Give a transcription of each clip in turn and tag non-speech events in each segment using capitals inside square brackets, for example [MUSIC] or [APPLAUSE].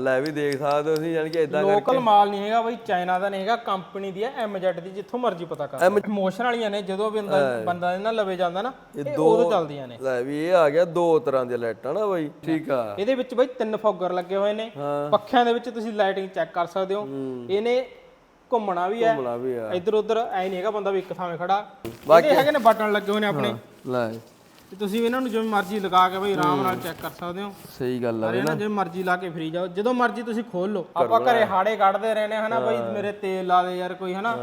ਲੈ ਵੀ ਦੇਖ ਸਕਦੇ ਹੋ ਤੁਸੀਂ ਯਾਨੀ ਕਿ ਇਦਾਂ ਲੋਕਲ ਮਾਲ ਨਹੀਂ ਹੈਗਾ ਬਈ ਚਾਈਨਾ ਦਾ ਨਹੀਂ ਹੈਗਾ ਕੰਪਨੀ ਦੀ ਹੈ ਐਮਜੈਟ ਦੀ ਜਿੱਥੋਂ ਮਰਜ਼ੀ ਪਤਾ ਕਰ। ਇਮੋਸ਼ਨ ਵਾਲੀਆਂ ਨੇ ਜਦੋਂ ਵੀ ਬੰਦਾ ਇਹਨਾਂ ਲਵੇ ਜਾਂਦਾ ਨਾ ਇਹ ਉਦੋਂ ਚੱਲਦੀਆਂ ਨੇ। ਲੈ ਵੀ ਇਹ ਆ ਗਿਆ ਦੋ ਤਰ੍ਹਾਂ ਦੀਆਂ ਲਾਈਟਾਂ ਨਾ ਬਾਈ ਠੀਕ ਆ। ਇਹਦੇ ਵਿੱਚ ਬਈ ਤਿੰਨ ਫੋਗਰ ਲੱਗੇ ਹੋਏ ਨੇ। ਪੱਖਿਆਂ ਦੇ ਵਿੱਚ ਤੁਸੀਂ ਲਾਈਟਿੰਗ ਚੈੱਕ ਕਰ ਸਕਦੇ ਹੋ। ਇਹਨੇ ਘੁੰਮਣਾ ਵੀ ਹੈ। ਭਲਾ ਵੀ ਆ। ਇੱਧਰ ਉੱਧਰ ਐ ਨਹੀਂ ਹੈਗਾ ਬੰਦਾ ਵੀ ਇੱਕ ਥਾਵੇਂ ਖੜਾ। ਇਹਦੇ ਹੈਗੇ ਨੇ ਬਟਨ ਲੱਗੇ ਹੋਏ ਨੇ ਆਪਣੇ। ਲੈ। ਤੇ ਤੁਸੀਂ ਇਹਨਾਂ ਨੂੰ ਜਿਵੇਂ ਮਰਜ਼ੀ ਲਗਾ ਕੇ ਬਈ ਆਰਾਮ ਨਾਲ ਚੈੱਕ ਕਰ ਸਕਦੇ ਹੋ। ਸਹੀ ਗੱਲ ਆ ਨਾ ਜਿਵੇਂ ਮਰਜ਼ੀ ਲਾ ਕੇ ਫਰੀ ਜਾਓ। ਜਦੋਂ ਮਰਜ਼ੀ ਤੁਸੀਂ ਖੋਲ ਲਓ। ਆਪਾਂ ਘਰੇ ਹਾੜੇ ਕੱਢਦੇ ਰਹੇ ਨੇ ਹਨਾ ਬਈ ਮੇਰੇ ਤੇਲ ਲਾ ਦੇ ਯਾਰ ਕੋਈ ਹਨਾ।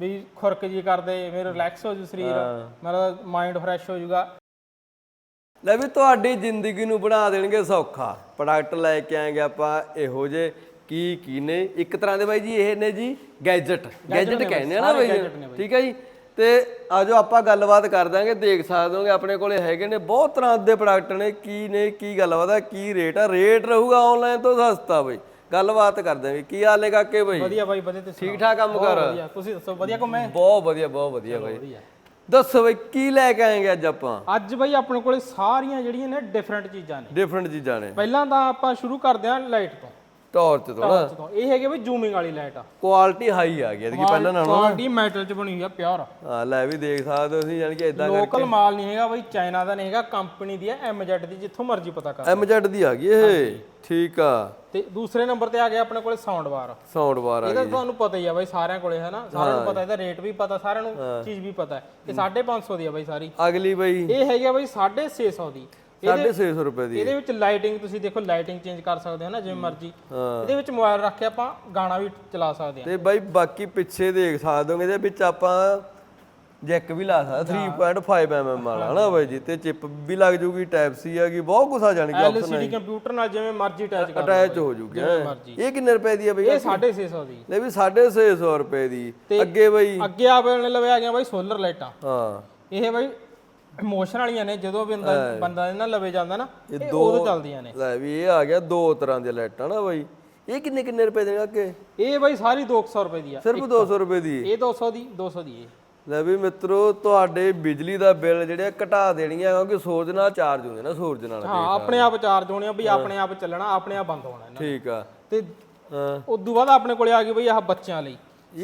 ਵੀ ਖੁਰਕ ਜੀ ਕਰਦੇ ਮੇਰੇ ਰਿਲੈਕਸ ਹੋ ਜੂ ਸਰੀਰ। ਮੇਰਾ ਮਾਈਂਡ ਫਰੈਸ਼ ਹੋ ਜਾਊਗਾ। ਲੈ ਵੀ ਤੁਹਾਡੀ ਜ਼ਿੰਦਗੀ ਨੂੰ ਬਣਾ ਦੇਣਗੇ ਸੌਖਾ। ਪ੍ਰੋਡਕਟ ਲੈ ਕੇ ਆਏਗੇ ਆਪਾਂ ਇਹੋ ਜੇ ਕੀ ਕੀ ਨੇ? ਇੱਕ ਤਰ੍ਹਾਂ ਦੇ ਬਾਈ ਜੀ ਇਹ ਨੇ ਜੀ ਗੈਜਟ ਗੈਜਟ ਕਹਿੰਦੇ ਆ ਨਾ ਬਾਈ ਠੀਕ ਹੈ ਜੀ? ਤੇ ਆਜੋ ਆਪਾਂ ਗੱਲਬਾਤ ਕਰ ਦਾਂਗੇ ਦੇਖ ਸਕਦੇ ਹੋਗੇ ਆਪਣੇ ਕੋਲੇ ਹੈਗੇ ਨੇ ਬਹੁਤ ਤਰ੍ਹਾਂ ਦੇ ਪ੍ਰੋਡਕਟ ਨੇ ਕੀ ਨੇ ਕੀ ਗੱਲਬਾਤ ਆ ਕੀ ਰੇਟ ਆ ਰੇਟ ਰਹੂਗਾ ਆਨਲਾਈਨ ਤੋਂ ਸਸਤਾ ਬਾਈ। ਗੱਲਬਾਤ ਕਰ ਦਾਂਗੇ ਕੀ ਹਾਲ ਹੈ ਕਾਕੇ ਬਾਈ? ਵਧੀਆ ਬਾਈ ਵਧੀਆ ਤੁਸੀਂ ਠੀਕ ਠਾਕ ਕੰਮ ਕਰ? ਵਧੀਆ ਤੁਸੀਂ ਦੱਸੋ ਵਧੀਆ ਘੁੰਮੇ ਬਹੁਤ ਵਧੀਆ ਬਹੁਤ ਵਧੀਆ ਬਾਈ। ਦੱਸੋ ਬਾਈ ਕੀ ਲੈ ਕੇ ਆਏਗੇ ਅੱਜ ਆਪਾਂ? ਅੱਜ ਬਾਈ ਆਪਣੇ ਕੋਲੇ ਸਾਰੀਆਂ ਜਿਹੜੀਆਂ ਨੇ ਡਿਫਰੈਂਟ ਚੀਜ਼ਾਂ ਨੇ। ਡਿਫਰੈਂਟ ਚੀਜ਼ਾਂ ਨੇ। ਪਹਿਲਾਂ ਤਾਂ ਆਪਾਂ ਸ਼ੁਰੂ ਕਰਦੇ ਹਾਂ ਲਾਈਟ ਤੋਂ। ਟਾਰਚ ਤੋਂ ਨਾ। ਤੋਂ ਇਹ ਹੈਗੇ ਬਈ ਜ਼ੂਮਿੰਗ ਵਾਲੀ ਲਾਈਟ ਆ। ਕੁਆਲਿਟੀ ਹਾਈ ਆ ਗਈ ਇਹਦੀ ਪਹਿਲਾਂ ਨਾਲੋਂ ਕੁਆਲਿਟੀ ਮੈਟਲ ਚ ਬਣੀ ਆ ਪਿਓਰ ਹਾਂ ਲੈ ਵੀ ਦੇਖ ਸਕਦੇ ਹੋ ਤੁਸੀਂ ਯਾਨੀ ਕਿ ਇਦਾਂ ਲੋਕਲ ਮਾਲ ਨਹੀਂ ਹੈਗਾ ਬਈ ਚਾਈਨਾ ਦਾ ਨਹੀਂ ਹੈਗਾ ਕੰਪਨੀ ਦੀ ਹੈ ਐਮਜੈਟ ਦੀ ਜਿੱਥੋਂ ਮਰਜ਼ੀ ਪਤਾ ਕਰ। ਐਮਜੈਡ ਦੀ ਆ ਗਈ ਇਹ। ਠੀਕ ਆ। ਤੇ ਦੂਸਰੇ ਨੰਬਰ ਤੇ ਆ ਗਿਆ ਆਪਣੇ ਕੋਲੇ ਸਾਊਂਡ ਬਾਰ ਸਾਊਂਡ ਬਾਰ ਆ ਇਹਦਾ ਤੁਹਾਨੂੰ ਪਤਾ ਹੀ ਆ ਬਾਈ ਸਾਰਿਆਂ ਕੋਲੇ ਹੈ ਨਾ ਸਾਰਿਆਂ ਨੂੰ ਪਤਾ ਇਹਦਾ ਰੇਟ ਵੀ ਪਤਾ ਸਾਰਿਆਂ ਨੂੰ ਚੀਜ਼ ਵੀ ਪਤਾ। ਹੈ ਇਹ 550 ਦੀ ਆ ਬਾਈ ਸਾਰੀ। ਅਗਲੀ ਬਈ। ਇਹ ਹੈਗੀ ਆ ਬਾਈ 650 ਦੀ। 650 ਰੁਪਏ ਦੀ ਇਹਦੇ ਵਿੱਚ ਲਾਈਟਿੰਗ ਤੁਸੀਂ ਦੇਖੋ ਲਾਈਟਿੰਗ ਚੇਂਜ ਕਰ ਸਕਦੇ ਹੋ ਨਾ ਜਿਵੇਂ ਮਰਜ਼ੀ। ਇਹਦੇ ਵਿੱਚ ਮੋਬਾਈਲ ਰੱਖ ਕੇ ਆਪਾਂ ਗਾਣਾ ਵੀ ਚਲਾ ਸਕਦੇ ਹਾਂ। ਤੇ ਬਾਈ ਬਾਕੀ ਪਿੱਛੇ ਦੇਖ ਸਕਦੇ ਹੋਗੇ ਇਹਦੇ ਵਿੱਚ ਆਪਾਂ ਜੈਕ ਵੀ ਲਾ ਸਕਦੇ 3.5 mm ਵਾਲਾ ਹਨਾ ਬਾਈ ਜੀ? ਤੇ ਚਿਪ ਵੀ ਲੱਗ ਜੂਗੀ ਟਾਈਪ ਸੀ ਹੈਗੀ ਬਹੁਤ ਕੁਛ ਆ ਜਾਣਗੇ ਆਪਸ਼ਨ LCD ਕੰਪਿਊਟਰ ਨਾਲ ਜਿਵੇਂ ਮਰਜ਼ੀ ਅਟੈਚ ਕਰ ਅਟੈਚ ਹੋ ਜੂਗੀ ਹੈਂ। ਇਹ ਕਿੰਨੇ ਰੁਪਏ ਦੀ ਆ ਬਈ? ਇਹ 650 ਦੀ। ਲੈ ਵੀ 650 ਰੁਪਏ ਦੀ। ਅੱਗੇ ਬਈ? ਅੱਗੇ ਆ ਲਵੇ ਆ ਗਿਆ ਬਾਈ ਸੋਲਰ ਲਾਈਟਾਂ ਹਾਂ। ਇਹ ਬਾਈ ਇਮੋਸ਼ਨ ਵਾਲੀਆਂ ਨੇ ਜਦੋਂ ਵੀ ਬੰਦਾ ਬੰਦਾ ਇਹਨਾਂ ਲਵੇ ਜਾਂਦਾ ਨਾ ਇਹ ਉਦੋਂ ਚੱਲਦੀਆਂ ਨੇ। ਲੈ ਵੀ ਇਹ ਆ ਗਿਆ ਦੋ ਤਰ੍ਹਾਂ ਦੀਆਂ ਲਾਈਟਾਂ ਨਾ ਬਾਈ। ਇਹ ਕਿੰਨੇ ਕਿੰਨੇ ਰੁਪਏ ਦੇਗਾ ਅੱਗੇ? ਇਹ ਬਾਈ ਸਾਰੀ 200 ਰੁਪਏ ਦੀ ਆ। ਸਿਰਫ 200 ਰੁਪਏ ਦੀ। ਇਹ 200 ਦੀ 200 ਦੀ ਇਹ। ਲੈ ਵੀ ਮਿੱਤਰੋ ਤੁਹਾਡੇ ਬਿਜਲੀ ਦਾ ਬਿੱਲ ਜਿਹੜੇ ਘਟਾ ਦੇਣੀਆਂ ਕਿਉਂਕਿ ਸੂਰਜ ਨਾਲ ਚਾਰਜ ਹੁੰਦੇ ਨਾ ਸੂਰਜ ਨਾਲ ਹਾਂ ਆਪਣੇ ਆਪ ਚਾਰਜ ਹੋਣੇ ਆ ਬਈ ਆਪਣੇ ਆਪ ਚੱਲਣਾ ਆਪਣੇ ਆਪ ਬੰਦ ਹੋਣਾ ਇਹਨਾਂ ਠੀਕ ਆ। ਤੇ ਹਾਂ। ਉਦੋਂ ਬਾਅਦ ਆਪਣੇ ਕੋਲੇ ਆ ਗਈ ਬਈ ਆਹ ਬੱਚਿਆਂ ਲਈ।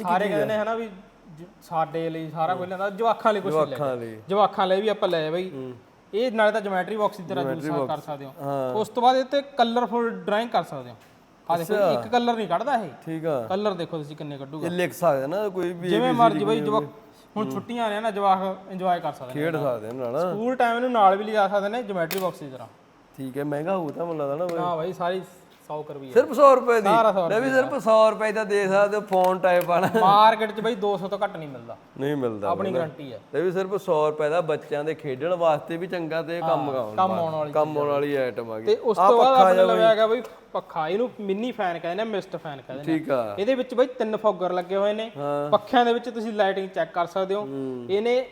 ਸਾਰੇ ਕਹਿੰਦੇ ਨੇ ਹਨਾ ਵੀ ਜ- ਸਾਡੇ ਲਈ ਸਾਰਾ ਕੁਝ ਲੈਂਦਾ ਜਵਾਖਾਂ ਲਈ ਕੁਝ ਲੈ ਅੱਖਾਂ ਲਈ। ਜਵਾਖਾਂ ਲਈ ਵੀ ਆਪਾਂ ਲੈ ਬਈ। ਇਹ ਨਾਲੇ ਤਾਂ ਜਿਓਮੈਟਰੀ ਬਾਕਸ ਦੀ ਤਰ੍ਹਾਂ ਯੂਜ਼ ਕਰ ਸਕਦੇ ਹੋ। ਉਸ ਤੋਂ ਬਾਅਦ ਇਹ ਤੇ ਕਲਰਫੁਲ ਡਰਾਇੰਗ ਕਰ ਸਕਦੇ ਹੋ। ਆ ਦੇਖੋ ਇੱਕ ਕਲਰ ਨਹੀਂ ਕੱਢਦਾ ਇਹ। ਠੀਕ ਆ। ਕਲਰ ਦੇਖੋ ਤੁਸੀਂ ਕਿੰਨੇ ਕੱਢੂਗਾ। ਇਹ ਲਿਖ ਸਕਦੇ ਨਾ ਕੋਈ ਵੀ ਜਿਵੇਂ ਮਰਜ਼ੀ ਬਈ ਜਵਾਕ ਹੁਣ ਛੁੱਟੀਆਂ ਨੇ ਨਾ ਜਵਾਕ ਇੰਜੋਏ ਕਰ ਸਕਦੇ ਨੇ ਖੇਡ ਸਕਦੇ ਨੇ ਨਾ ਸਕੂਲ ਟਾਈਮ ਇਹਨੂੰ ਨਾਲ ਵੀ ਲਿਜਾ ਸਕਦੇ ਨੇ ਜਿਓਮੈਟਰੀ ਬਾਕਸ ਦੀ ਤਰ੍ਹਾਂ। ਠੀਕ ਹੈ ਮਹਿੰਗਾ ਹੋਊ ਤਾਂ ਮੈਨੂੰ ਲੱਗਦਾ ਨਾ ਬਾਈ। ਹਾਂ ਬਾਈ ਸਾਰੀ 100 ਕਰਵੀ ਹੈ ਸਿਰਫ 100 ਰੁਪਏ ਦੀ? ਸਾਰਾ 100 ਲੈ ਵੀ ਸਿਰਫ 100 ਰੁਪਏ ਦਾ ਦੇ ਸਕਦੇ ਹੋ ਫੋਨ ਟਾਈਪ ਵਾਲਾ। ਮਾਰਕੀਟ 'ਚ ਬਈ 200 ਤੋਂ ਘੱਟ ਨਹੀਂ ਮਿਲਦਾ। ਨਹੀਂ ਮਿਲਦਾ ਆਪਣੀ ਗਾਰੰਟੀ ਹੈ ਇਹ ਵੀ ਸਿਰਫ 100 ਰੁਪਏ ਦਾ ਬੱਚਿਆਂ ਦੇ ਖੇਡਣ ਵਾਸਤੇ ਵੀ ਚੰਗਾ ਤੇ ਕੰਮ ਆਉਣ ਕੰਮ ਆਉਣ ਵਾਲੀ ਕੰਮ ਆਉਣ ਵਾਲੀ ਆਈਟਮ ਆ ਤੇ ਗਈ ਉਸ ਤੋਂ ਬਾਅਦ ਆਪਣੇ ਲਵੇ ਹੈਗਾ ਬਈ ਪੱਖਾ ਇਹਨੂੰ ਮਿੰਨੀ ਫੈਨ ਕਹਿੰਦੇ ਨੇ ਮਿਸਟ ਫੈਨ ਕਹਿੰਦੇ ਨੇ ਠੀਕ ਆ। ਇਹਦੇ ਵਿੱਚ ਬਈ ਤਿੰਨ ਫੋਗਰ ਲੱਗੇ ਹੋਏ ਨੇ। ਪੱਖਿਆਂ ਦੇ ਵਿੱਚ ਤੁਸੀਂ ਲਾਈਟਿੰਗ ਚੈੱਕ ਕਰ ਸਕਦੇ ਹੋ। ਇਹਨੇ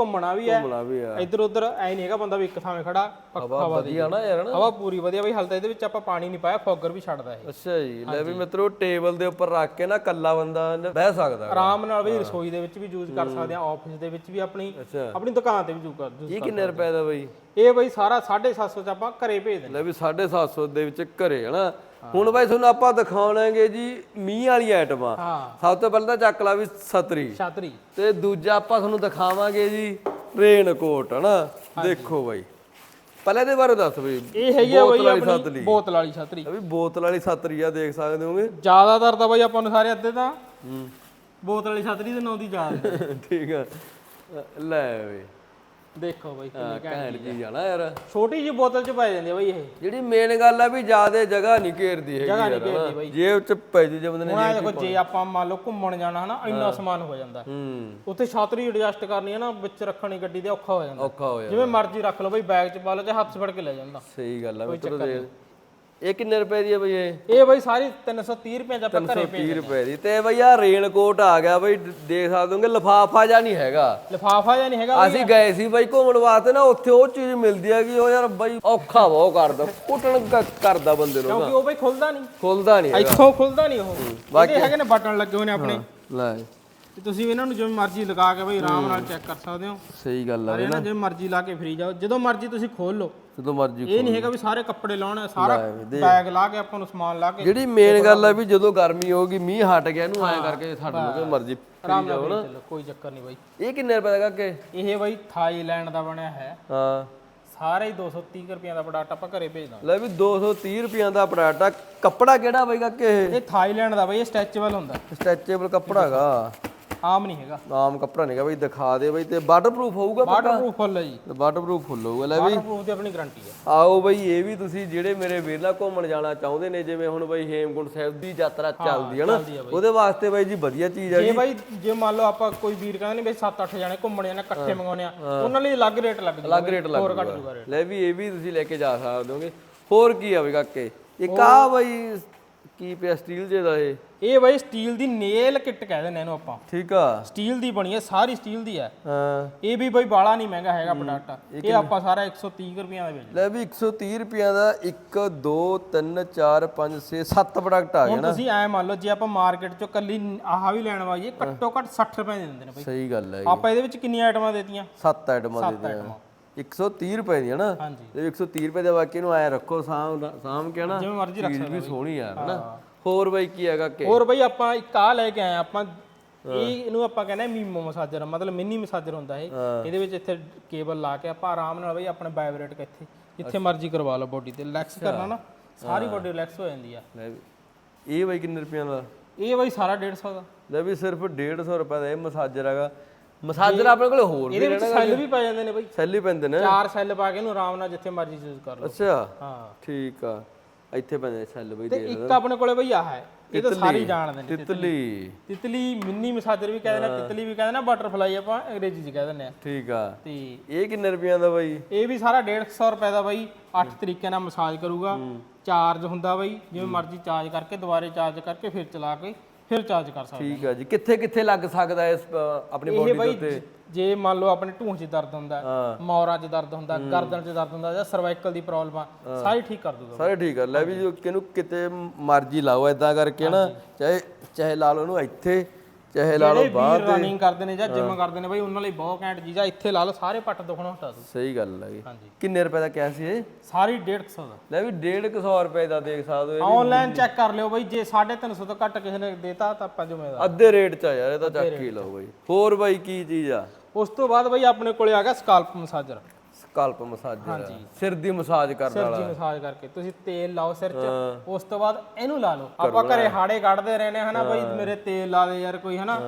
ਘੁੰਮਣਾ ਵੀ ਹੈ। ਭਲਾ ਵੀ ਆ ਇੱਧਰ ਉੱਧਰ ਐ ਨਹੀਂ ਹੈਗਾ ਬੰਦਾ ਵੀ ਇੱਕ ਥਾਵੇਂ ਖੜਾ ਪੱਖਾ ਵਾ ਵਧੀਆ ਨਾ ਯਾਰ ਨਾ। ਹਵਾ ਪੂਰੀ ਵਧੀਆ ਬਈ ਹਾਲ ਤਾਂ ਇਹਦੇ ਵਿੱਚ ਆਪਾਂ ਪਾਣੀ ਨਹੀਂ ਪਾਇਆ ਫੋਗਰ ਵੀ ਛੱਡਦਾ ਇਹ। ਅੱਛਾ ਜੀ ਲੈ ਵੀ ਮਿੱਤਰੋ ਟੇਬਲ ਦੇ ਉੱਪਰ ਰੱਖ ਕੇ ਨਾ ਕੱਲਾ ਬੰਦਾ ਬਹਿ ਸਕਦਾ ਆਰਾਮ ਨਾਲ ਬਈ ਰਸੋਈ ਦੇ ਵਿੱਚ ਵੀ ਯੂਜ਼ ਕਰ ਸਕਦੇ ਆ ਆਫਿਸ ਦੇ ਵਿੱਚ ਵੀ ਆਪਣੀ ਆਪਣੀ ਦੁਕਾਨ ਤੇ ਵੀ ਯੂਜ਼ ਕਰ ਇਹ ਕਿੰਨੇ ਰੁਪਏ ਦਾ ਬਈ? ਇਹ ਬਈ ਸਾਰਾ 750 ਚ ਆਪਾਂ ਘਰੇ ਭੇਜ ਦਿੰਦੇ ਲੈ ਵੀ 750 ਦੇ ਵਿੱਚ ਘਰੇ ਹਨਾ? ਹੁਣ ਬਾਈ ਤੁਹਾਨੂੰ ਆਪਾਂ ਦਿਖਾਉਣਾਂਗੇ ਜੀ ਮੀਂਹ ਵਾਲੀ ਆਈਟਮਾਂ। ਹਾਂ। ਸਭ ਤੋਂ ਪਹਿਲਾਂ ਤਾਂ ਚੱਕ ਲਾ ਵੀ ਛਤਰੀ। ਛਾਤਰੀ। ਤੇ ਦੂਜਾ ਆਪਾਂ ਤੁਹਾਨੂੰ ਦਿਖਾਵਾਂਗੇ ਜੀ ਰੇਨ ਕੋਟ ਹਨਾ ਦੇਖੋ ਬਾਈ। ਪਹਿਲੇ ਦੇ ਬਾਰੇ ਦੱਸ ਬਈ ਇਹ ਹੈਗੀ ਆ ਬਈ ਆਪਣੀ ਬੋਤਲ ਵਾਲੀ ਛਾਤਰੀ। ਵੀ ਬੋਤਲ ਵਾਲੀ ਛਤਰੀ ਆ ਦੇਖ ਸਕਦੇ ਹੋਗੇ? ਜ਼ਿਆਦਾਤਰ ਤਾਂ ਬਈ ਆਪਾਂ ਨੂੰ ਸਾਰੇ ਅੱਧੇ ਤਾਂ ਬੋਤਲ ਵਾਲੀ ਛਤਰੀ ਦੇ ਨਾਂ ਦੀ ਯਾਦ। [LAUGHS] ਠੀਕ ਆ। ਲੈ ਬਈ ਦੇਖੋ ਬਈ ਕਿੰਨੀ ਘੈਂਟ ਚੀਜ਼ ਆ। ਨਾ ਯਾਰ। ਛੋਟੀ ਜੀ ਬੋਤਲ ਚ ਪਾਈ ਜਾਂਦੀ ਆ ਬਈ ਇਹ। ਜਿਹੜੀ ਮੇਨ ਗੱਲ ਆ ਵੀ ਜਿਆਦੇ ਜਗ੍ਹਾ ਨਹੀਂ ਘੇਰਦੀ ਹੈਗੀ ਜਗ੍ਹਾ ਨਹੀਂ। ਘੇਰਦੀ ਬਾਈ। ਜੇਬ ਚ ਪੈ ਜੇ ਬੰਦੇ ਨੇ ਹੁਣ ਦੇਖੋ ਜੇ ਆਪਾਂ ਮੰਨ ਲਓ ਘੁੰਮਣ ਜਾਣਾ ਹਨਾ ਇੰਨਾ ਸਮਾਨ ਹੋ ਜਾਂਦਾ। ਹੂੰ। ਉੱਥੇ ਛਾਤਰੀ ਐਡਜਸਟ ਕਰਨੀ ਹੈ ਨਾ ਵਿੱਚ ਰੱਖਣੀ ਗੱਡੀ ਦੇ ਔਖਾ ਹੋ ਜਾਂਦਾ। ਔਖਾ ਹੋ ਜਾਂਦਾ। ਜਿਵੇਂ ਮਰਜ਼ੀ ਰੱਖ ਲਓ ਬਈ ਬੈਗ ਚ ਪਾ ਲਓ ਤੇ ਹੱਥ ਫੜ ਕੇ ਲੈ ਜਾਂਦਾ। ਸਹੀ ਗੱਲ ਆ ਮਿੱਤਰੋ ਦੇ ਇਹ ਕਿੰਨੇ ਰੁਪਏ ਦੀ ਆ ਬਈ ਇਹ? ਇਹ ਬਈ ਸਾਰੀ 330 ਰੁਪਏ ਚ ਆਪਾਂ ਘਰੇ 30 ਰੁਪਏ ਦੀ। ਤੇ ਬਈ ਆ ਰੇਨ ਕੋਟ ਆ ਗਿਆ ਬਈ ਦ- ਦੇਖ ਸਕਦੇ ਹੋਗੇ ਲਫਾਫਾ ਜਾਂ ਨਹੀਂ ਹੈਗਾ। ਲਿਫਾਫਾ ਜਾਂ ਨਹੀਂ ਹੈਗਾ ਅਸੀਂ ਗਏ ਸੀ ਬਈ ਘੁੰਮਣ ਵਾਸਤੇ ਨਾ ਉੱਥੇ ਉਹ ਚੀਜ਼ ਮਿਲਦੀ ਹੈਗੀ ਉਹ ਯਾਰ ਬਈ ਔਖਾ ਬਹੁਤ ਕਰਦਾ ਕੁੱਟਣ ਕ- ਕਰਦਾ ਬੰਦੇ ਨੂੰ ਕਿਉਂਕਿ ਉਹ ਬਈ ਖੁੱਲਦਾ ਨਹੀਂ। ਖੁੱਲਦਾ ਨਹੀਂ ਇੱਥੋਂ ਖੁੱਲਦਾ ਨਹੀਂ ਉਹ। ਇਹਦੇ ਹੈਗੇ ਨੇ ਬਟਨ ਲੱਗੇ ਹੋਏ ਨੇ ਆਪਣੇ। ਲੈ। ਤੇ ਤੁਸੀਂ ਇਹਨਾਂ ਨੂੰ ਜਿਵੇਂ ਮਰਜ਼ੀ ਲਗਾ ਕੇ ਬਈ ਆਰਾਮ ਨਾਲ ਚੈੱਕ ਕਰ ਸਕਦੇ ਹੋ। ਸਹੀ ਗੱਲ ਆ ਪਰ ਇਹਨਾਂ ਜਿਵੇਂ ਮਰਜ਼ੀ ਲਾ ਕੇ ਫਰੀ ਜਾਓ। ਜਦੋਂ ਮਰਜ਼ੀ ਤੁਸੀਂ ਖੋਲ ਲਓ। ਜਦੋਂ ਮਰਜ਼ੀ ਇਹ ਨਹੀਂ ਹੈਗਾ ਵੀ ਸਾਰੇ ਕੱਪੜੇ ਲਾਉਣੇ ਸਾਰਾ ਬੈਗ ਲਾ ਕੇ ਆਪਾਂ ਨੂੰ ਸਮਾਨ ਲਾ ਕੇ ਜਿਹੜੀ ਮੇਨ ਗੱਲ ਆ ਵੀ ਜਦੋਂ ਗਰਮੀ ਹੋਗੀ ਮੀਂਹ ਹਟ ਗਿਆ ਇਹਨੂੰ ਐਂ ਕਰਕੇ ਛੱਡ ਲਓ ਜਦੋਂ ਮਰਜ਼ੀ ਆਰਾਮ ਨਾਲ ਚੱਲੋ ਕੋਈ ਚੱਕਰ ਨਹੀਂ ਬਾਈ। ਇਹ ਕਿੰਨੇ ਰੁਪਏ ਦਾ ਕਾਕੇ ਇਹ ਬਾਈ ਥਾਈਲੈਂਡ ਦਾ ਬਣਿਆ ਹੈ। ਹਾਂ। ਸਾਰੇ ਹੀ 230 ਰੁਪਈਆਂ ਦਾ ਪ੍ਰੋਡਕਟ ਆਪਾਂ ਘਰੇ ਭੇਜਦਾ ਲੈ ਵੀ 230 ਰੁਪਈਆਂ ਦਾ ਪ੍ਰੋਡਕਟ ਕੱਪੜਾ ਕਿਹੜਾ ਬਈ ਕਾਕੇ ਇਹ? ਇਹ ਥਾਈਲੈਂਡ ਦਾ ਬਾਈ ਇਹ ਸਟ੍ਰੈਚੇਬਲ ਹੁੰਦਾ। ਸਟ੍ਰੈਚੇਬਲ ਕੱਪੜਾ ਹੈਗਾ। ਆਮ ਨਹੀਂ ਹੈਗਾ। ਆਮ ਕੱਪੜਾ ਨਹੀਂਗਾ ਬਈ ਦਿਖਾ ਦੇ ਬਈ ਤੇ ਵਾਟਰਪ੍ਰੂਫ ਹੋਊਗਾ ਵਾਟਰਪ੍ਰੂਫ ਫੁੱਲ ਹੈ ਜੀ। ਵਾਟਰਪ੍ਰੂਫ ਫੁੱਲ ਹੋਊਗਾ ਲੈ ਵੀ ਵਾਟਰਪ੍ਰੂਫ ਦੀ ਆਪਣੀ ਗਾਰੰਟੀ ਹੈ। ਆਓ ਬਈ ਇਹ ਵੀ ਤੁਸੀਂ ਜਿਹੜੇ ਮੇਰੇ ਵੀਰ ਨਾਲ ਘੁੰਮਣ ਜਾਣਾ ਚਾਹੁੰਦੇ ਨੇ ਜਿਵੇਂ ਹੁਣ ਬਈ ਹੇਮਕੁੰਟ ਸਾਹਿਬ ਦੀ ਯਾਤਰਾ ਚੱਲਦੀ ਹੈ ਨਾ ਉਹਦੇ ਵਾਸਤੇ ਬਈ ਜੀ ਵਧੀਆ ਚੀਜ਼ ਹੈ ਜੇ ਬਾਈ ਜੇ ਮੰਨ ਲਓ ਆਪਾਂ ਕੋਈ ਵੀਰ ਕਹਿੰਦੇ ਨੇ ਬਈ 7-8 ਜਾਣੇ ਘੁੰਮਣ ਜਾਣਾ ਇਕੱਠੇ ਮੰਗਾਉਣੇ ਆ ਉਹਨਾਂ ਲਈ ਅਲੱਗ ਰੇਟ ਲੱਗ ਜੂਗਾ ਅਲੱਗ ਰੇਟ ਹੋਰ ਘੱਟ ਲੱਗੂਗਾ ਜੂਗਾ ਰੇਟ ਲੈ ਵੀ ਇਹ ਵੀ ਤੁਸੀਂ ਲੈ ਕੇ ਜਾ ਸਕਦੇ ਹੋਗੇ। ਹੋਰ ਕੀ ਆ ਬਈ ਕਾਕੇ? ਇੱਕ ਆ ਬਈ ਕੀ ਪਿਆ ਸਟੀਲ ਜੇ ਦਾ ਇਹ? ਇਹ ਬਾਈ ਸਟੀਲ ਦੀ ਨੇਲ ਕਿੱਟ ਕਹਿ ਦਿੰਦੇ ਇਹਨੂੰ ਆਪਾਂ। ਠੀਕ ਆ। ਸਟੀਲ ਦੀ ਬਣੀ ਹੈ ਸਾਰੀ ਸਟੀਲ ਦੀ ਹੈ ਹਾਂ। ਇਹ ਵੀ ਬਾਈ ਬਾਲਾ ਨਹੀਂ ਮਹਿੰਗਾ ਹੈਗਾ ਪ੍ਰੋਡਕਟ ਇਹ ਆਪਾਂ ਸਾਰਾ 130 ਰੁਪਈਆਂ ਦਾ ਵੇਚਦੇ ਲੈ ਵੀ 130 ਰੁਪਿਆਂ ਦਾ 1 2 3 4 5 6 7 ਪ੍ਰੋਡਕਟ ਆ ਗਏ ਹੁਣ ਤੁਸੀਂ ਐ ਮੰਨ ਲਓ ਜੇ ਆਪਾਂ ਮਾਰਕੀਟ ਚੋਂ ਕੱਲੀ ਆਹ ਵੀ ਲੈਣ ਵਾਈਏ ਘੱਟੋ ਘੱਟ 60 ਰੁਪਏ ਦੇ ਦਿੰਦੇ ਨੇ ਬਾਈ। ਸਹੀ ਗੱਲ ਹੈ ਆਪਾਂ ਇਹਦੇ ਵਿੱਚ ਕਿੰਨੀਆਂ ਆਈਟਮਾਂ ਦੇਤੀਆਂ? 7 ਆਈਟਮਾਂ ਦੇ ਦਿਆਂ 130 ਰੁਪਏ ਦੀ ਹੈ ਨਾ? ਹਾਂਜੀ। ਤੇ 130 ਰੁਪਏ ਦੇ ਬਾਕੀ ਨੂੰ ਐ ਰੱਖੋ ਸਾਮ ਸਾਮ ਕੇ ਨਾ ਜਿਵੇਂ ਮਰਜ਼ੀ ਰੱਖ ਚੀਜ਼ ਵੀ ਸੋਹਣੀ ਆ ਹਨਾ ਹੋਰ ਬਈ ਕੀ ਹੈਗਾ ਕਿ ਹੋਰ ਬਈ ਆਪਾਂ ਇੱਕ ਆ ਲੈ ਕੇ ਆਏ ਆਪਾਂ ਇਹ ਇਹਨੂੰ ਆਪਾਂ ਕਹਿੰਦੇ ਮੀਮੋ ਮਸਾਜਰ ਮਤਲਬ ਮਿੰਨੀ ਮਸਾਜਰ ਹੁੰਦਾ ਇਹ। ਇਹਦੇ ਵਿੱਚ ਇੱਥੇ ਕੇਬਲ ਲਾ ਕੇ ਆਪਾਂ ਆਰਾਮ ਨਾਲ ਬਈ ਆਪਣੇ ਵਾਈਬ੍ਰੇਟ ਕਿੱਥੇ ਜਿੱਥੇ ਮਰਜ਼ੀ ਕਰਵਾ ਲਓ ਬੋਡੀ ਤੇ। ਰਿਲੈਕਸ ਕਰਨਾ ਨਾ ਸਾਰੀ ਬੋਡੀ ਰਿਲੈਕਸ ਹੋ ਜਾਂਦੀ ਆ। ਇਹ ਬਈ ਕਿੰਨੇ ਰੁਪਈਆਂ ਦਾ ਇਹ ਬਈ ਸਾਰਾ 150 ਦਾ। ਲੈ ਵੀ ਸਿਰਫ 150 ਰੁਪਏ ਦਾ ਇਹ ਮਸਾਜਰ ਹੈਗਾ। ਮਸਾਜਰ ਆਪਣੇ ਕੋਲ ਹੋਰ ਵੀ ਇਹਦੇ ਵਿੱਚ ਸੈੱਲ ਵੀ ਪੈ ਜਾਂਦੇ ਨੇ ਬਈ। ਸੈੱਲ ਹੀ ਪੈਂਦੇ ਨੇ। ਚਾਰ ਸੈੱਲ ਪਾ ਕੇ ਇਹਨੂੰ ਆਰਾਮ ਨਾਲ ਜਿੱਥੇ ਮਰਜ਼ੀ ਯੂਜ਼ ਕਰ ਲਓ। ਅੱਛਾ। ਹਾਂ। ਠੀਕ ਆ। ਇੱਥੇ ਪੈਂਦੇ ਸੈੱਲ ਬਈ ਤੇ ਦੇ ਇੱਕ ਆਪਣੇ ਕੋਲੇ ਬਈ ਆਹ ਹੈ। ਇਹ ਤਾਂ ਸਾਰੇ ਜਾਣਦੇ ਨੇ ਤਿਤਲੀ। ਤਿਤਲੀ। ਮਿੰਨੀ ਮਸਾਜਰ ਵੀ ਕਹਿੰਦੇ ਨੇ ਤਿਤਲੀ ਵੀ ਕਹਿੰਦੇ ਨੇ ਬਟਰਫਲਾਈ ਆਪਾਂ ਅੰਗਰੇਜ਼ੀ 'ਚ ਕਹਿ ਦਿੰਦੇ ਆ। ਠੀਕ ਆ। ਤੇ ਇਹ ਕਿੰਨੇ ਰੁਪਈਆਂ ਦਾ ਬਈ? ਇਹ ਵੀ ਸਾਰਾ 150 ਰੁਪਏ ਦਾ ਬਾਈ 8 ਤਰੀਕੇ ਨਾਲ ਮਸਾਜ ਕਰੂਗਾ। ਚਾਰਜ ਹੁੰਦਾ ਬਾਈ ਜਿਵੇਂ ਮਰਜ਼ੀ ਚਾਰਜ ਕਰਕੇ ਦੁਬਾਰੇ ਚਾਰਜ ਕਰਕੇ ਫਿਰ ਚਲਾ ਕੇ ਫਿਰ ਚਾਰਜ ਕਰ ਸਕਦੇ ਠੀਕ ਆ ਜੀ। ਕਿੱਥੇ ਕਿੱਥੇ ਲੱਗ ਸਕਦਾ ਇਸ ਅ, ਆਪਣੀ ਇਹ ਬੋਡੀ ਦੇ ਬਾਈ ਉੱਤੇ? ਜੇ ਮੰਨ ਲਓ ਆਪਣੇ ਢੂੰਹ 'ਚ ਦਰਦ ਹੁੰਦਾ ਹਾਂ। ਮੌਰਾਂ 'ਚ ਦਰਦ ਹੁੰਦਾ ਗਰਦਨ 'ਚ ਦਰਦ ਹੁੰਦਾ ਜਾਂ ਸਰਵਾਈਕਲ ਦੀ ਪ੍ਰੋਬਲਮ ਆ ਸਾਰੀ ਠੀਕ ਕਰ ਦੂਗਾ ਸਾਰੇ ਠੀਕ ਆ। ਲੈ ਵੀ ਜੋ ਕਿਨੂੰ ਕਿਤੇ ਮਰਜ਼ੀ ਲਾਓ ਐਦਾਂ ਕਰਕੇ ਨਾ ਚਾਹੇ ਚਾਹੇ ਲਾ ਲਓ ਉਹਨੂੰ ਇੱਥੇ ਚਾਹੇ ਲਾ ਲਓ ਜਿਹੜੇ ਬਾਹਰ ਵੀਰ ਰਨਿੰਗ ਕਰਦੇ ਨੇ ਜਾਂ ਜਿਮ ਕਰਦੇ ਨੇ ਬਾਈ ਉਹਨਾਂ ਲਈ ਬਹੁਤ ਘੈਂਟ ਚੀਜ਼ ਆ। ਇੱਥੇ ਲਾ ਲਓ ਸਾਰੇ ਪੱਟ ਦੁਖਣੋਂ ਹਟਾ ਦੂ ਸਹੀ ਗੱਲ ਹੈਗੀ ਹਾਂਜੀ। ਕਿੰਨੇ ਰੁਪਏ ਦਾ ਕਿਹਾ ਸੀ ਇਹ? ਸਾਰੀ 150 ਦਾ। ਲੈ ਵੀ 150 ਰੁਪਏ ਦਾ ਦੇਖ ਸਕਦੇ ਹੋ ਆਨਲਾਈਨ ਚੈੱਕ ਕਰ ਲਿਓ ਬਾਈ ਜੇ 350 ਤੋਂ ਘੱਟ ਕਿਸੇ ਨੇ ਦੇਤਾ ਤਾਂ ਆਪਾਂ ਜ਼ਿੰਮੇਵਾਰ। ਅੱਧੇ ਰੇਟ ਚ ਆ ਯਾਰ ਇਹ ਤਾਂ ਚੱਕ ਹੀ ਲਓ ਬਾਈ। ਹੋਰ ਬਾਈ ਕੀ ਚੀਜ਼ ਆ? ਉਸ ਤੋਂ ਬਾਅਦ ਬਾਈ ਆਪਣੇ ਕੋਲੇ ਆ ਗਿਆ ਸਕਾਲਪ ਮਸਾਜਰ ਸਕਲਪ ਮਸਾਜਰ ਸਿਰ ਦੀ ਮਸਾਜ ਕਰਨ ਸਿਰ ਵਾਲਾ। ਦੀ ਮਸਾਜ ਕਰਕੇ। ਤੁਸੀਂ ਤੇਲ ਲਾਓ ਸਿਰ 'ਚ ਉਸ ਤੋਂ ਬਾਅਦ ਇਹਨੂੰ ਲਾ ਲਓ। ਆਪਾਂ ਘਰੇ ਹਾੜੇ ਕੱਢਦੇ ਰਹਿੰਦੇ ਹਨਾ ਬਾਈ ਮੇਰੇ ਤੇਲ ਲਾ ਦੇ ਯਾਰ ਕੋਈ ਹਨਾ।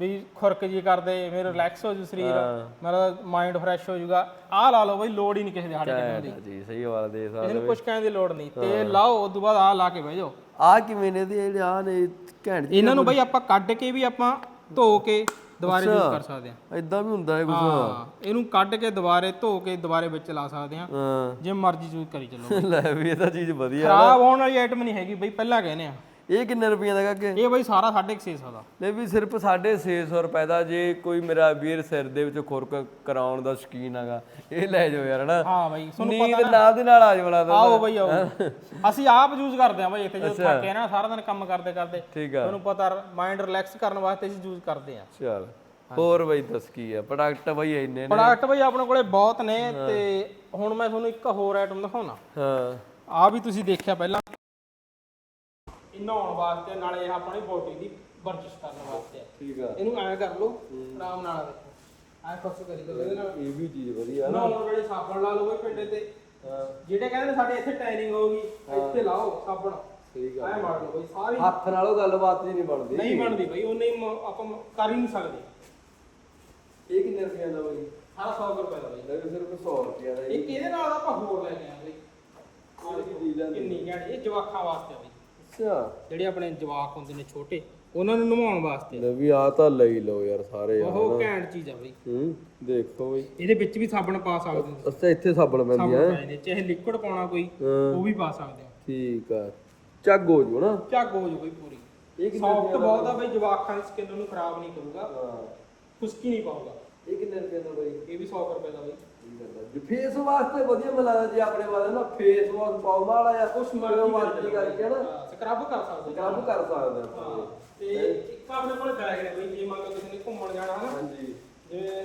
ਵੀ ਖੁਰਕ ਜੀ ਕਰਦੇ ਮੇਰੇ ਰਿਲੈਕਸ ਹੋ ਜੂ ਸਰੀਰ। ਮੇਰਾ ਮਾਈਂਡ ਫਰੈਸ਼ ਹੋ ਜਾਊਗਾ ਆਹ ਲਾ ਲਓ ਬਾਈ ਲੋੜ ਹੀ ਨਹੀਂ ਕਿਸੇ ਦੇ ਹਾੜੇ ਕੱਢਣ ਦੀ। ਜੀ ਸਹੀ ਵਾਲਾ ਦੇ ਸਕਦੇ ਇਹਨੂੰ ਕੁਝ ਕਹਿਣ ਦੀ ਲੋੜ ਨਹੀਂ। ਤੇਲ ਲਾਓ ਉਸ ਤੋਂ ਬਾਅਦ ਆਹ ਲਾ ਕੇ ਬਹਿ ਜਾਓ। ਆ ਕਿਵੇਂ ਨੇ ਦੇ ਜਿਹੜੇ ਆ ਨੇ ਘੈਂਟ ਇਹਨਾਂ ਨੂੰ ਬਾਈ ਆਪਾਂ ਕੱਢ ਕੇ ਵੀ ਆਪਾਂ ਧੋ ਕੇ ਦੁਬਾਰੇ ਯੂਜ਼ ਕਰ ਸਕਦੇ ਹਾਂ ਐਦਾਂ ਵੀ ਹੁੰਦਾ ਹੈ ਕੁਝ ਹਾਂ ਇਹਨੂੰ ਕੱਢ ਕੇ ਦੁਬਾਰੇ ਧੋ ਕੇ ਦੁਬਾਰੇ ਵਿੱਚ ਲਾ ਸਕਦੇ ਹਾਂ ਹਾਂ। ਜੇ ਮਰਜ਼ੀ ਯੂਜ਼ ਕਰੀ ਚੱਲੋ। ਲੈ ਵੀ ਇਹ ਤਾਂ ਚੀਜ਼ ਵਧੀਆ ਖਰਾਬ ਹੋਣ ਵਾਲੀ ਆਈਟਮ ਨਹੀਂ ਹੈਗੀ ਬਈ ਪਹਿਲਾਂ ਕਹਿੰਦੇ ਆ। ਇਹ ਕਿੰਨੇ ਰੁਪਈਆਂ ਦਾ ਕਾਕੇ? ਇਹ ਬਈ ਸਾਰਾ 650 ਦਾ। ਲੈ ਵੀ ਸਿਰਫ 650 ਰੁਪਏ ਦਾ ਜੇ ਕੋਈ ਮੇਰਾ ਵੀਰ ਸਿਰ ਦੇ ਵਿੱਚ ਖੁਰਕ ਕਰਾਉਣ ਦਾ ਸ਼ਕੀਨ ਹੈਗਾ ਇਹ ਲੈ ਜਾਓ ਯਾਰ ਹਨਾ? ਹਾਂ ਬਈ ਤੁਹਾਨੂੰ ਨੀਂਦ ਨਾਲ ਦੇ ਨਾਲ ਆ ਜਾਵਣਾ ਤਾਂ। ਆਓ ਬਈ ਆਓ। ਅਸੀਂ ਆਪ ਯੂਜ਼ ਕਰਦੇ ਆ ਬਈ ਇੱਥੇ ਜਦੋਂ ਥੱਕੇ ਨਾ ਸਾਰਾ ਦਿਨ ਕੰਮ ਕਰਦੇ ਕਰਦੇ ਤੁਹਾਨੂੰ ਪਤਾ ਮਾਈਂਡ ਰਿਲੈਕਸ ਕਰਨ ਵਾਸਤੇ ਅਸੀਂ ਯੂਜ਼ ਕਰਦੇ ਆ ਚਲ ਹੋਰ ਬਈ ਦੱਸ ਕੀ ਆ ਪ੍ਰੋਡਕਟ ਬਈ ਇੰਨੇ ਨੇ। ਪ੍ਰੋਡਕਟ ਬਈ ਆਪਣੇ ਕੋਲੇ ਬਹੁਤ ਨੇ ਤੇ ਹੁਣ ਮੈਂ ਤੁਹਾਨੂੰ ਇੱਕ ਹੋਰ ਆਈਟਮ ਦਿਖਾਉਣਾ। ਹਾਂ। ਆ ਵੀ ਤੁਸੀਂ ਦੇਖਿਆ ਪਹਿਲਾਂ। ਨਹਾਉਣ ਵਾਸਤੇ ਨਾਲੇ ਇਹ ਆਪਣੀ ਬੋਡੀ ਦੀ ਵਰਜਿਸ਼ ਕਰਨ ਵਾਸਤੇ ਆ। ਠੀਕ ਆ। ਇਹਨੂੰ ਐਂ ਕਰ ਲਓ ਆਰਾਮ ਨਾਲ ਐਂ ਖੁਸ਼ ਕਰੀ ਦੋ ਇਹਦੇ ਨਾਲ। ਇਹ ਵੀ ਚੀਜ਼ ਵਧੀਆ ਨਹਾਉਣ ਵੇਲੇ ਸਾਬਣ ਲਾ ਲਓ ਬਈ ਪਿੰਡੇ ਤੇ। ਜਿਹੜੇ ਕਹਿੰਦੇ ਨੇ ਸਾਡੇ ਇੱਥੇ ਟੈਨਿੰਗ ਹੋਊਗੀ ਇੱਥੇ ਲਾਓ ਸਾਬਣ। ਠੀਕ ਐਂ ਮਾਰ ਲਓ ਬਈ ਸਾਰੀ ਹੱਥ ਨਾਲੋਂ ਗੱਲਬਾਤ ਜੀ ਨਹੀਂ ਬਣਦੀ। ਨਹੀਂ ਬਣਦੀ ਬਈ ਉਹ ਨਹੀਂ ਮ- ਆਪਾਂ ਮ- ਕਰ ਹੀ ਨਹੀਂ ਸਕਦੇ। ਇਹ ਕਿੰਨੇ ਰੁਪਈਆਂ ਦਾ ਬਈ? ਸਾਰਾ 100 ਰੁਪਏ ਦਾ ਬਈ। ਲੈ ਵੀ ਸਿਰਫ 100 ਰੁਪਈਆ ਦਾ ਇੱਕ ਇਹਦੇ ਨਾਲ ਆਪਾਂ ਹੋਰ ਲੈ ਕੇ ਆਏ ਬਈ? ਇਹ ਚੀਜ਼ ਲੈਂਦੇ? ਕਿੰਨੀ ਘੈਂਟ ਇਹ ਜਵਾਕਾਂ ਵਾਸਤੇ ਆ ਬਈ। ਅੱਛਾ। ਜਿਹੜੇ ਆਪਣੇ ਜਵਾਕ ਹੁੰਦੇ ਨੇ ਛੋਟੇ ਉਹਨਾਂ ਨੂੰ ਨਵਾਉਣ ਵਾਸਤੇ। ਲੈ ਵੀ ਆ ਤਾਂ ਲਈ ਲਓ ਯਾਰ ਸਾਰੇ ਯਾਰ। ਉਹ ਘੈਂਟ ਚੀਜ਼ ਆ ਬਈ। ਹੂੰ ਦੇਖੋ ਬਈ। ਇਹਦੇ ਵਿੱਚ ਵੀ ਸਾਬਣ ਪਾ ਸਕਦੇ ਹੋ ਅੱਛਾ ਇੱਥੇ ਸਾਬਣ ਪੈਂਦੀ ਆ। ਸਾਬਣ ਪਾਏ ਨੇ ਚਾਹੇ ਲਿਕੁਇਡ ਪਾਉਣਾ ਕੋਈ ਉਹ ਵੀ ਪਾ ਸਕਦੇ ਹੋ। ਠੀਕ ਆ। ਚੱਗ ਹੋ ਜੂ ਨਾ। ਝੱਗ ਹੋ ਜੂ ਬਈ ਪੂਰੀ। ਇਹ ਕਿੰਨੇ ਸੌਫਟ ਬਹੁਤ ਆ ਬਈ ਜਵਾਕਾਂ ਦੀ ਸਕਿਨ ਨੂੰ ਖਰਾਬ ਨਹੀਂ ਕਰੂਗਾ। ਖੁਸ਼ਕੀ ਨਹੀਂ ਪਾਊਗਾ। ਇਹ ਕਿੰਨੇ ਰੁਪਏ ਦਾ ਬਈ? ਇਹ ਵੀ 100 ਰੁਪਏ ਦਾ ਬਈ। ਫੇਸ ਵਾਸਤੇ ਵਧੀਆ ਮੈਨੂੰ ਲੱਗਦਾ ਜੀ ਆਪਣੇ ਵਾਲੇ ਨਾ ਫੇਸ ਵਾਸ਼ ਪਾਉਣ ਵਾਲਾ ਆ ਕੁਛ ਜਦੋਂ ਮਰਜ਼ੀ ਮਰਜ਼ੀ ਕਰਕੇ ਨਾ। ਸਕਰਬ ਕਰ ਸਕਦੇ ਕੰਮ ਕਰ ਸਕਦੇ ਹਾਂ। ਤੇ ਇੱਕ ਆਪਣੇ ਕੋਲ ਬੈਗ ਨੇ ਬਈ ਜੇ ਮੰਨ ਲਓ ਕਿਸੇ ਨੇ ਘੁੰਮਣ ਜਾਣਾ ਹਨਾ ਹਾਂਜੀ। ਜਿਵੇਂ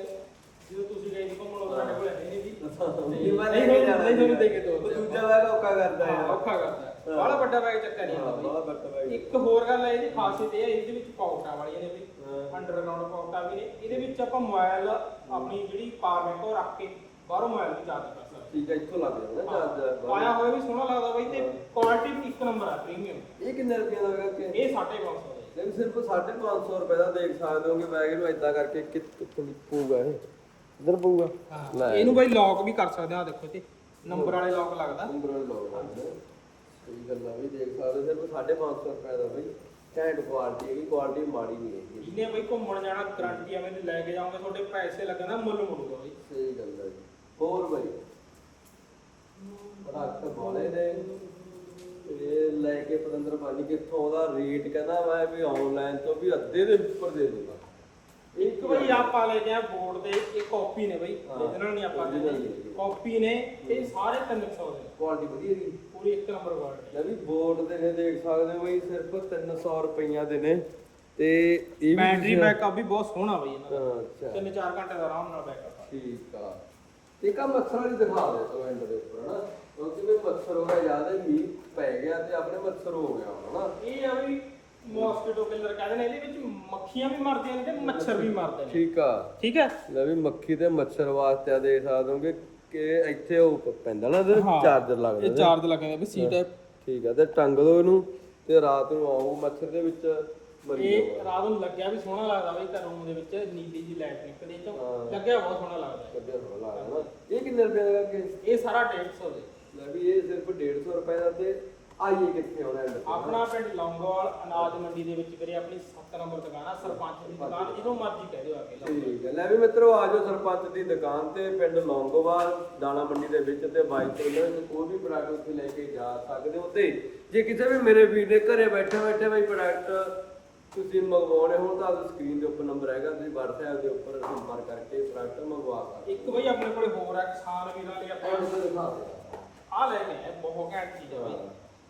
ਜਦੋਂ ਤੁਸੀਂ ਗਏ ਸੀ ਘੁੰਮਣ ਉਦੋਂ ਸਾਡੇ ਕੋਲ ਹੈ ਨਹੀਂ ਜੀ ਇਹ ਮੈਂ ਨਹੀਂ ਜਾਣਾ ਨਹੀਂ ਤੁਹਾਨੂੰ ਦੇ ਕੇ ਉਹ ਤੋਰਦੇ ਦੂਜਾ ਵਾਲਾ ਔਕਾ ਕਰਦਾ ਹੈ ਔਖਾ ਕਰਦਾ। ਹੈ। ਬਾਹਲਾ ਵੱਡਾ ਬੈਗ ਚੱਕਰ ਨਹੀਂ ਬਾਹਲਾ ਬਈ। ਵੱਡਾ bag। ਇੱਕ ਹੋਰ ਗੱਲ ਹੈ ਇਹਦੀ ਖਾਸੀਅਤ ਇਹ ਹੈ ਇਹਦੇ ਵਿੱਚ ਪਾਉਟਾਂ ਵਾਲੀਆਂ ਨੇ ਵੀ। ਅੰਡਰਗਰਾਉਂਡ ਪਾਉਟਾਂ ਵੀ ਨੇ। ਇਹਦੇ ਵਿੱਚ ਆਪਾਂ ਮੋਬਾਈਲ ਆਪਣੀ ਜਿਹੜੀ ਪਾਵਰ ਬੈਂਕ ਉਹ ਰੱਖ ਕੇ ਬਾਹਰੋਂ ਮੋਬਾਈਲ ਵੀ ਚਾਰਜ ਕਰ ਸਕਦੇ ਠੀਕ ਹੈ ਇੱਥੋਂ ਲੱਗ ਜਾਂਦਾ। ਚਾਰਜ ਪਾਇਆ ਹੋਇਆ ਵੀ ਸੋਹਣਾ ਲੱਗਦਾ ਬਈ ਤੇ ਕੁਆਲਿਟੀ ਵੀ ਇੱਕ ਨੰਬਰ ਹੈ ਪ੍ਰੀਮੀਅਮ ਇਹ ਕਿੰਨੇ ਰੁਪਏ ਦਾ ਹੋਗਾ ਕਿ ਇਹ 550 ਦਾ। ਨਹੀਂ ਸਿਰਫ 550 ਰੁਪਏ ਦਾ ਦੇਖ ਸਕਦੇ ਹੋ ਕਿ ਬੈਗ ਨੂੰ ਇਦਾਂ ਕਰਕੇ ਕਿੱਥੇ ਪਊਗਾ ਇਹ। ਇਧਰ ਪਊਗਾ। ਲੈ। ਇਹਨੂੰ ਬਈ ਲੌਕ ਵੀ ਕਰ ਸਕਦੇ ਆ ਆਹ ਦੇਖੋ ਤੇ ਨੰਬਰ ਵਾਲੇ ਲੌਕ ਲੱਗਦਾ। ਲੋਕ ਆਉਂਦੇ ਸਹੀ ਗੱਲ ਆ ਵੀ ਦੇਖ ਸਕਦੇ ਹੋ, ਸਿਰਫ 550 ਰੁਪਏ ਦਾ ਬਈ। ਘੈਂਟ ਕੁਆਲਿਟੀ ਹੈਗੀ ਕੁਆਲਿਟੀ ਮਾੜੀ ਨਹੀਂ ਹੈਗੀ। ਜਿਹਨੇ ਬਈ ਘੁੰਮਣ ਜਾਣਾ ਗਰੰਟੀ ਐਵੇਂ ਦੀ ਲੈ ਕੇ ਜਾਓਗੇ ਤੁਹਾਡੇ ਪੈਸੇ ਲੱਗਣਾ ਮੁੱਲ ਮੁੜੂਗਾ ਬਈ। ਸਹੀ ਗੱਲ ਹੈ ਜੀ। ਹੋਰ ਬਈ? ਪ੍ਰੋਡਕਟ ਬਾਲੇ ਨੇ। ਇਹ ਲੈ ਕੇ ਪਤੰਦਰ ਪਾਣੀ ਕਿੱਥੋਂ ਉਹਦਾ ਰੇਟ ਕਹਿੰਦਾ ਮੈਂ ਵੀ ਆਨਲਾਈਨ ਤੋਂ ਵੀ ਅੱਧੇ ਦੇ ਉੱਪਰ ਦੇ ਦੂੰਗਾ। ਇੱਕ ਬਈ ਆਪਾਂ ਲੈ ਕੇ ਆ ਬੋਰਡ ਦੇ ਇਹ ਕਾਪੀ ਨੇ ਬਈ। original ਨਹੀਂ ਆਪਾਂ ਕਹਿੰਦੇ। ਕਾਪੀ ਨੇ ਇਹ ਸਾਰੇ 300 ਦੇ। ਕੁਆਲਿਟੀ ਵਧੀਆ ਦੀ ਪੂਰੀ ਇੱਕ ਨੰਬਰ ਕੁਆਲਿਟੀ ਲੈ ਵੀ ਬੋਰਡ ਦੇ ਨੇ ਦੇਖ ਸਕਦੇ ਹੋ ਬਈ ਸਿਰਫ 300 ਰੁਪਈਆਂ ਦੇ ਨੇ। ਤੇ ਇਹ ਵੀ ਬੈਟਰੀ ਬੈਕਅਪ ਵੀ ਬਹੁਤ ਸੋਹਣਾ ਬਈ ਇਹਨਾਂ ਦਾ। ਅੱਛਾ। 3-4 ਘੰਟੇ ਦਾ ਆਰਾਮ ਨਾਲ ਬੈਕਅਪ ਠੀਕ ਆ। ਤੇ ਕਾ ਮੱਛਰ ਵਾਲੀ ਦਿਖਾ ਦੇ ਚਲੋ ਐਂਡ ਦੇ ਉੱਪਰ ਹਨਾ? ਕਿਉਂਕਿ ਵੀ ਮੱਛਰ ਹੋ ਗਿਆ ਜ਼ਿਆਦਾ ਮੀਂਹ ਪੈ ਗਿਆ ਤੇ ਆਪਣੇ ਮੱਛਰ ਹੋ ਗਿਆ ਹਨਾ? ਇਹ ਆ ਵੀ ਮੋਸਕੀਟੋ ਕਿਲਰ ਕਹਿੰਦੇ ਨੇ ਇਹਦੇ ਵਿੱਚ ਮੱਖੀਆਂ ਵੀ ਮਰਦੀਆਂ ਨੇ ਤੇ ਮੱਛਰ ਵੀ ਮਰਦੇ ਨੇ। ਠੀਕ ਆ। ਠੀਕ ਹੈ? ਲੈ ਵੀ ਮੱਖੀ ਤੇ ਮੱਛਰ ਵਾਸਤੇ ਆ ਦੇਖ ਸਕਦੇ ਹੋ ਕਿ ਇੱਥੇ ਉਹ ਪੈਂਦਾ ਨਾ ਇਹਦੇ ਹਾਂ। ਚਾਰਜਰ ਲੱਗਦਾ ਇਹ ਇਹਦੇ। ਚਾਰਜ ਲੱਗਦੇ ਵੀ ਸੀ ਟਾਈਪ ਠੀਕ ਆ ਤੇ ਟੰਗ ਦੋ ਇਹਨੂੰ ਤੇ ਰਾਤ ਨੂੰ ਆਓ ਮੱਛਰ ਦੇ ਵਿੱਚ ਮਰੀ ਇਹ ਜਾਓ। ਰਾਤ ਨੂੰ ਲੱਗਿਆ ਵੀ ਸੋਹਣਾ ਲੱਗਦਾ ਬਈ ਘਰੋਂ ਦੇ ਵਿੱਚ ਨੀਲੀ ਜੀ ਲਾਈਟ ਨਿਕਲਦੀ ਚੋਂ ਹਾਂ। ਲੱਗਿਆ ਬਹੁਤ ਸੋਹਣਾ ਲੱਗਦਾ ਹੈ। ਕੱਢਿਆ ਹੋਇਆ ਲੱਗਦਾ ਨਾ। ਇਹ ਕਿੰਨੇ ਰੁਪਏ ਦਾ ਕਿ ਇਹ ਸਾਰਾ 150 ਦੇ। ਲੈ ਵੀ ਇਹ ਸਿਰਫ 150 ਰੁਪਏ ਦਾ ਤੇ ਆਈਏ ਕਿੱਥੇ ਆਉਣਾ ਹੈ ਆਪਣਾ ਪਿੰਡ ਲੌਂਗੋਵਾਲ ਅਨਾਜ ਮੰਡੀ ਦੇ ਵਿੱਚ ਵੀਰੇ ਆਪਣੀ 7 ਨੰਬਰ ਦੁਕਾਨ ਆ ਸਰਪੰਚ ਦੀ ਦੁਕਾਨ ਜਦੋਂ ਮਰਜ਼ੀ ਕਹਿ ਦਿਓ ਆ ਕੇ ਲਓ। ਠੀਕ ਹੈ। ਲੈ ਵੀ ਮਿੱਤਰੋ ਆ ਜਾਓ ਸਰਪੰਚ ਦੀ ਦੁਕਾਨ ਤੇ ਪਿੰਡ ਲੌਂਗੋਵਾਲ ਦਾਣਾ ਮੰਡੀ ਦੇ ਵਿੱਚ ਤੇ ਬਾਈਕ ਤੇ ਇਹਨਾਂ ਵਿੱਚ ਕੋਈ ਵੀ ਪ੍ਰੋਡਕਟ ਉੱਥੇ ਲੈ ਕੇ ਜਾ ਸਕਦੇ ਹੋ ਤੇ ਜੇ ਕਿਸੇ ਵੀ ਮੇਰੇ ਵੀਰ ਦੇ ਘਰੇ ਬੈਠੇ ਬੈਠੇ ਬਈ ਪ੍ਰੋਡਕਟ ਤੁਸੀਂ ਮੰਗਵਾਉਣੇ ਹੋਣ ਤਾਂ ਸਕਰੀਨ ਦੇ ਉੱਪਰ ਨੰਬਰ ਹੈਗਾ ਤੁਸੀਂ WhatsApp ਦੇ ਉੱਪਰ ਸੰਪਰਕ ਕਰਕੇ ਪ੍ਰੋਡਕਟ ਮੰਗਵਾ ਸਕਦੇ ਇੱਕ ਬਈ ਆਪਣੇ ਕੋਲੇ ਹੋਰ ਆ ਕਿਸਾਨ ਵੀਰਾਂ ਲਈ ਹੋ ਆਪਾਂ ਤੇ ਦਿਖਾ ਦਿਓ ਆ ਲੈ ਕੇ ਆਏ ਬਹੁਤ ਘੈਂਟ ਚੀਜ਼ ਆ ਬਈ।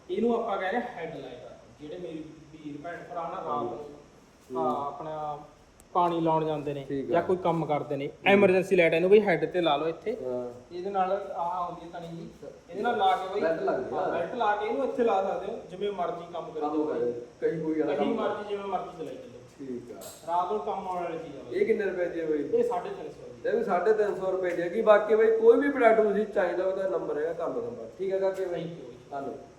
ਇਹਨੂੰ ਆਪਾਂ ਕਹਿੰਦੇ ਹੈਡਲਾਈਟ ਜਿਹੜੇ ਮੇਰੀ ਵੀਰ ਭੈਣ ਭਰਾ ਨਾ ਰਾਤ ਨੂੰ ਆਪਣਾ ਪਾਣੀ ਲਾਉਣ ਜਾਂਦੇ ਨੇ ਠੀਕ ਆ। ਜਾਂ ਕੋਈ ਕੰਮ ਕਰਦੇ ਨੇ ਐਮਰਜੈਂਸੀ ਲਾਈਟ ਇਹਨੂੰ ਬਈ ਹੈੱਡ ਤੇ ਲਾ ਲਓ ਇੱਥੇ। ਹਾਂ। ਇਹਦੇ ਨਾਲ ਆਹ ਆਉਂਦੀ ਹੈ ਤਣੀ ਜੀ। ਇਹਦੇ ਨਾਲ ਲਾ ਕੇ ਬਈ। ਹਾਂ, ਬੈਲਟ ਲਾ ਕੇ ਇਹਨੂੰ ਇੱਥੇ ਲਾ ਸਕਦੇ ਹੋ ਜਿਵੇਂ ਮਰਜ਼ੀ ਕੰਮ ਕਰੀ। ਕੰਮ ਕਰੇ ਕਈ ਕੋਈ ਵਾਲਾ ਕਹੀ ਕੰਮ। ਮਰਜ਼ੀ ਜਿਵੇਂ ਮਰਜ਼ੀ ਚਲਾਈ ਚੱਲੋ। ਠੀਕ ਆ। ਰਾਤ ਨੂੰ ਕੰਮ ਆਉਣ ਵਾਲੀ ਚੀਜ਼ ਆ ਬਈ। ਇਹ ਕਿੰਨੇ ਰੁਪਏ ਦੀ ਹੈ ਬਈ? ਇਹ 350 ਦੀ। ਇਹ ਵੀ 350 ਰੁਪਏ ਦੀ ਹੈਗੀ ਬਾਕੀ ਬਈ ਕੋਈ ਵੀ ਪ੍ਰੋਡਕਟ ਤੁਸੀਂ ਚਾਹੀਦਾ ਉਹਦਾ ਨੰਬਰ ਹੈਗਾ ਕੰਮ ਨੰਬਰ ਠੀਕ ਹੈਗਾ ਕਿ ਬਈ? Thank you. ਧੰਨਵਾਦ।